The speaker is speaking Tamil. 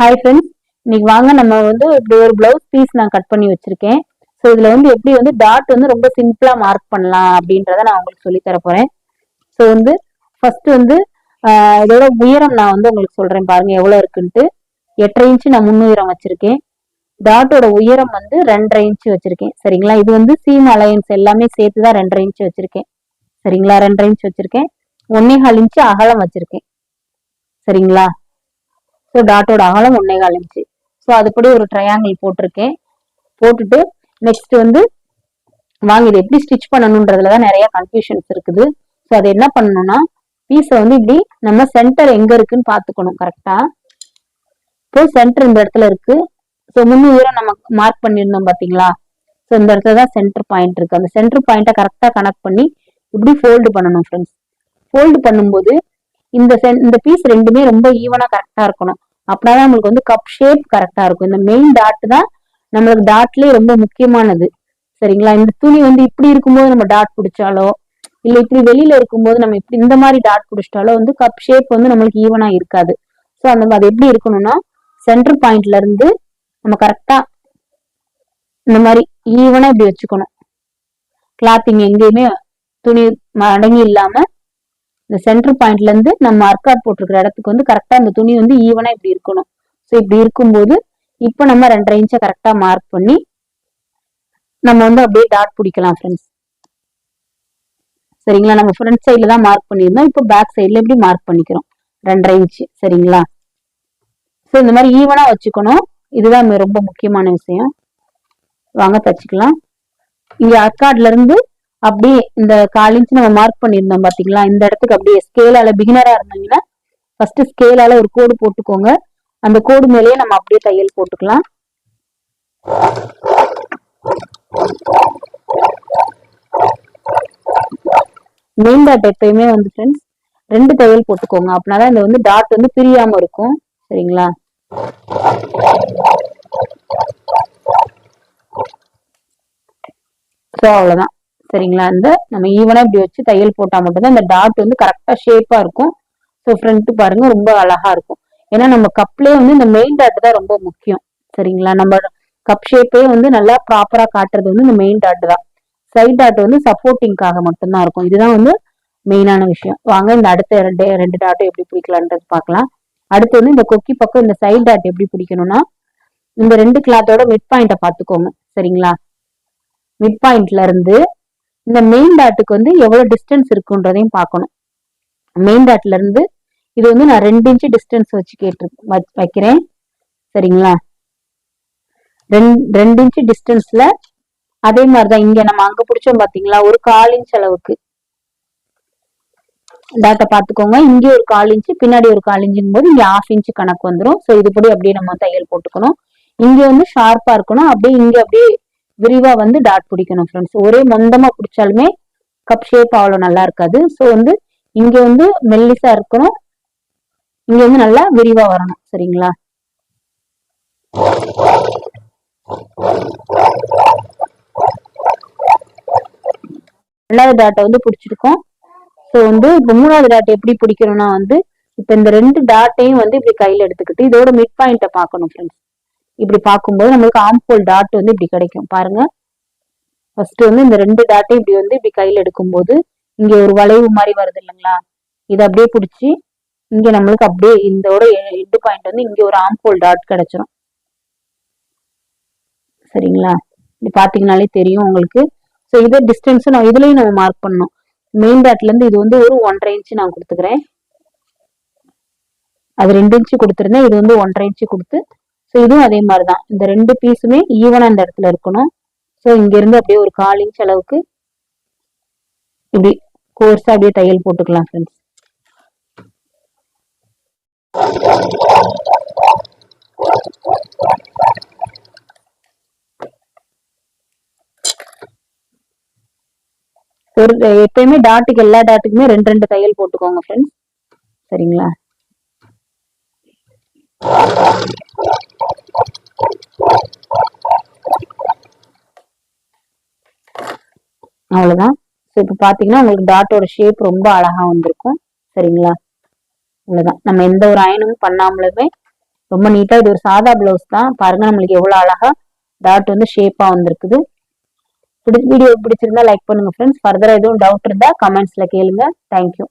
ஹாய் ஃப்ரெண்ட்ஸ் இன்னைக்கு வாங்க நம்ம வந்து இப்படி ஒரு பிளவுஸ் பீஸ் நான் கட் பண்ணி வச்சிருக்கேன். ஸோ இதுல வந்து எப்படி வந்து டாட் வந்து ரொம்ப சிம்பிளா மார்க் பண்ணலாம் அப்படின்றத நான் உங்களுக்கு சொல்லி தர போறேன். ஸோ வந்து ஃபர்ஸ்ட் வந்து இதோட உயரம் நான் வந்து உங்களுக்கு சொல்றேன் பாருங்க எவ்வளோ இருக்குன்ட்டு. எட்டரை இன்ச்சு நான் முன்னுயரம் வச்சிருக்கேன். டாட்டோட உயரம் வந்து ரெண்டரை இன்ச்சு வச்சிருக்கேன். சரிங்களா? இது வந்து சீம் அலையன்ஸ் எல்லாமே சேர்த்து தான் ரெண்டரை இன்ச்சு வச்சிருக்கேன். சரிங்களா? ரெண்டரை இன்ச் வச்சிருக்கேன். ஒன்னே கால் இன்ச்சு அகலம் வச்சிருக்கேன். சரிங்களா? ஸோ டாட்டோட அகலம் ஒன்னே கால் இன்ச்சு. ஸோ அதுபடி ஒரு ட்ரையாங்கிள் போட்டிருக்கேன். போட்டுட்டு நெக்ஸ்ட் வந்து வாங்க இது எப்படி ஸ்டிச் பண்ணணுன்றதுல தான் நிறைய கன்ஃபியூஷன்ஸ் இருக்குது. ஸோ அதை என்ன பண்ணணும்னா பீஸை வந்து இப்படி நம்ம சென்டர் எங்க இருக்குன்னு பார்த்துக்கணும் கரெக்டா இப்போ சென்டர் இந்த இடத்துல இருக்கு. ஸோ முன்னூறு நம்ம மார்க் பண்ணியிருந்தோம் பாத்தீங்களா ஸோ இந்த இடத்துல தான் சென்டர் பாயிண்ட் இருக்கு. அந்த சென்டர் பாயிண்ட்டை கரெக்டாக கனெக்ட் பண்ணி இப்படி ஃபோல்டு பண்ணணும் ஃப்ரெண்ட்ஸ் ஃபோல்டு பண்ணும்போது இந்த சென் இந்த பீஸ் ரெண்டுமே ரொம்ப ஈவனா கரெக்டா இருக்கணும். அப்படின்னா நம்மளுக்கு வந்து கப் ஷேப் கரெக்டா இருக்கும். இந்த மெயின் டாட் தான் நம்மளுக்கு டாட்லயே ரொம்ப முக்கியமானது. சரிங்களா? இந்த துணி வந்து இப்படி இருக்கும்போது நம்ம டாட் பிடிச்சாலோ இல்ல இப்படி வெளியில இருக்கும்போது நம்ம இப்படி இந்த மாதிரி டாட் பிடிச்சிட்டாலோ வந்து கப் ஷேப் வந்து நம்மளுக்கு ஈவனா இருக்காது. ஸோ அந்த அது எப்படி இருக்கணும்னா சென்டர் பாயிண்ட்ல இருந்து நம்ம கரெக்டா இந்த மாதிரி ஈவனா இப்படி வச்சுக்கணும். கிளாத்திங் எங்கேயுமே துணி அடங்கி இல்லாம இந்த சென்டர் பாயிண்ட்ல இருந்து நம்ம அர்க்காட் போட்டிருக்கிற இடத்துக்கு வந்து கரெக்டா அந்த துணி வந்து ஈவனா இப்படி இருக்கணும். ஸோ இப்படி இருக்கும்போது இப்போ நம்ம ரெண்டரை இன்ச்சை கரெக்டா மார்க் பண்ணி நம்ம வந்து அப்படியே டாட் பிடிக்கலாம் ஃப்ரெண்ட்ஸ் சரிங்களா? நம்ம ஃப்ரண்ட் சைட்ல தான் மார்க் பண்ணியிருந்தோம். இப்போ பேக் சைட்ல இப்படி மார்க் பண்ணிக்கிறோம்? ரெண்டரை இன்ச்சு சரிங்களா? ஸோ இந்த மாதிரி ஈவனா வச்சுக்கணும். இதுதான் ரொம்ப முக்கியமான விஷயம். வாங்க தச்சுக்கலாம். இங்க அர்க்காட்ல இருந்து அப்படியே இந்த கால் இன்ச் நம்ம மார்க் பண்ணியிருந்தோம் பாத்தீங்களா? இந்த இடத்துக்கு அப்படியே ஸ்கேலால பிகினரா இருந்தீங்கன்னா ஃபர்ஸ்ட் ஸ்கேலால ஒரு கோடு போட்டுக்கோங்க. அந்த கோடு மேலேயே நம்ம அப்படியே தையல் போட்டுக்கலாம். மெயின் டாட் எப்பயுமே வந்து ஃப்ரெண்ட்ஸ் ரெண்டு தையல் போட்டுக்கோங்க. அப்படின்னா இந்த வந்து டாட் வந்து பிரியாம இருக்கும். சரிங்களா? ஸோ அவ்வளோதான் சரிங்களா? இந்த நம்ம ஈவனா இப்படி வச்சு தையல் போட்டா மட்டும்தான் இந்த டாட் வந்து கரெக்டா ஷேப்பா இருக்கும். ஸோ ஃப்ரண்ட் பாருங்க ரொம்ப அழகா இருக்கும். ஏன்னா நம்ம கப்லயே வந்து இந்த மெயின் டாட் தான் ரொம்ப முக்கியம். சரிங்களா? நம்ம கப் ஷேப்பே வந்து நல்லா ப்ராப்பரா காட்டுறது வந்து இந்த மெயின் டாட் தான். சைட் டாட் வந்து சப்போர்ட்டிங்காக மட்டும்தான் இருக்கும். இதுதான் வந்து மெயினான விஷயம். வாங்க இந்த அடுத்த ரெண்டு ரெண்டு டாட்டும் எப்படி பிடிக்கலான்றது பார்க்கலாம். அடுத்து வந்து இந்த கொக்கி பக்கம் இந்த சைட் டாட் எப்படி பிடிக்கணும்னா இந்த ரெண்டு கிளாத்தோட மிட் பாயிண்ட்டை பார்த்துக்கோங்க. சரிங்களா? மிட் பாயிண்ட்ல இருந்து இந்த மெயின் டாட்டுக்கு வந்து எவ்வளவு டிஸ்டன்ஸ் இருக்குன்றதையும் பார்க்கணும். மெயின் டாட்ல இருந்து இது வந்து நான் ரெண்டு இன்ச்சு டிஸ்டன்ஸ் வச்சு கேட்டு வைக்கிறேன். சரிங்களா? ரெண்டு ரெண்டு இன்ச்சு டிஸ்டன்ஸ்ல அதே மாதிரிதான் இங்க நம்ம அங்க பிடிச்சோம் பாத்தீங்களா? ஒரு கால் இன்ச் அளவுக்கு. டாட்டை பார்த்துக்கோங்க. இங்கே ஒரு கால் இன்ச்சு பின்னாடி ஒரு கால் இன்ச்சுங்கும் போது இங்க ஹாஃப் இன்ச்சு கணக்கு வந்துடும் ஸோ இதுபடி அப்படியே நம்ம தையல் போட்டுக்கணும். இங்க வந்து ஷார்ப்பா இருக்கணும். அப்படியே இங்க அப்படியே விரிவா வந்து டாட் பிடிக்கணும் ஃப்ரெண்ட்ஸ் ஒரே மொந்தமா பிடிச்சாலுமே கப் ஷேப் அவ்வளோ நல்லா இருக்காது. ஸோ வந்து இங்க வந்து மெல்லிசா இருக்கணும். இங்க வந்து நல்லா விரிவா வரணும். சரிங்களா? ரெண்டாவது டாட்டை வந்து பிடிச்சிருக்கோம். ஸோ வந்து இப்போ மூணாவது டாட் எப்படி பிடிக்கணும்னா வந்து இப்போ இந்த ரெண்டு டாட்டையும் வந்து இப்படி கையில் எடுத்துக்கிட்டு இதோட மிட் பாயிண்ட்டை பார்க்கணும் ஃப்ரெண்ட்ஸ் இப்படி பார்க்கும்போது நம்மளுக்கு ஆம்போல் டாட் வந்து இப்படி கிடைக்கும். பாருங்க. ஃபர்ஸ்ட் வந்து இந்த ரெண்டு டாட்டையும் இப்படி வந்து இப்படி கையில் எடுக்கும்போது இங்க ஒரு வளைவு மாதிரி வருது இல்லைங்களா? இதை அப்படியே பிடிச்சி இங்க நம்மளுக்கு அப்படியே இதோட ஹெட் பாயிண்ட் வந்து இங்க ஒரு ஆம்போல் டாட் கிடைச்சிரும். சரிங்களா? இது பாத்தீங்கனாலே தெரியும் உங்களுக்கு. ஸோ இதே டிஸ்டன்ஸ் நான் இதுலயும் நம்ம மார்க் பண்ணணும். மெயின் டாட்ல இருந்து இது வந்து ஒரு ஒன்றரை இன்ச்சு நான் கொடுத்துக்கிறேன். அது ரெண்டு இன்ச்சு கொடுத்துருந்தேன். இது வந்து ஒன்றரை இன்ச்சு கொடுத்து ஸோ இதுவும் அதே மாதிரி தான் இந்த ரெண்டு பீஸுமே ஈவனாக இந்த இடத்துல இருக்கணும். ஸோ இங்கேருந்து அப்படியே ஒரு கால் இன்ச் அளவுக்கு இப்படி கோர்ஸாக அப்படியே தையல் போட்டுக்கலாம் ஃப்ரெண்ட்ஸ் ஒரு எப்பயுமே டாட்டுக்கு எல்லா டாட்டுக்குமே ரெண்டு ரெண்டு தையல் போட்டுக்கோங்க ஃப்ரெண்ட்ஸ் சரிங்களா? அவ்வளவுதான். ஸோ இப்போ பார்த்தீங்கன்னா உங்களுக்கு டாட்டோட ஷேப் ரொம்ப அழகா வந்திருக்கும். சரிங்களா? அவ்வளோதான் நம்ம எந்த ஒரு அயனும் பண்ணாமலுமே ரொம்ப நீட்டா இது ஒரு சாதா பிளவுஸ் தான். பாருங்க நம்மளுக்கு எவ்வளோ அழகா டாட் வந்து ஷேப்பா வந்திருக்குது. வீடியோ பிடிச்சிருந்தா லைக் பண்ணுங்க ஃப்ரெண்ட்ஸ் ஃபர்தராக எதுவும் டவுட் இருந்தா கமெண்ட்ஸ்ல கேளுங்க. தேங்க்யூ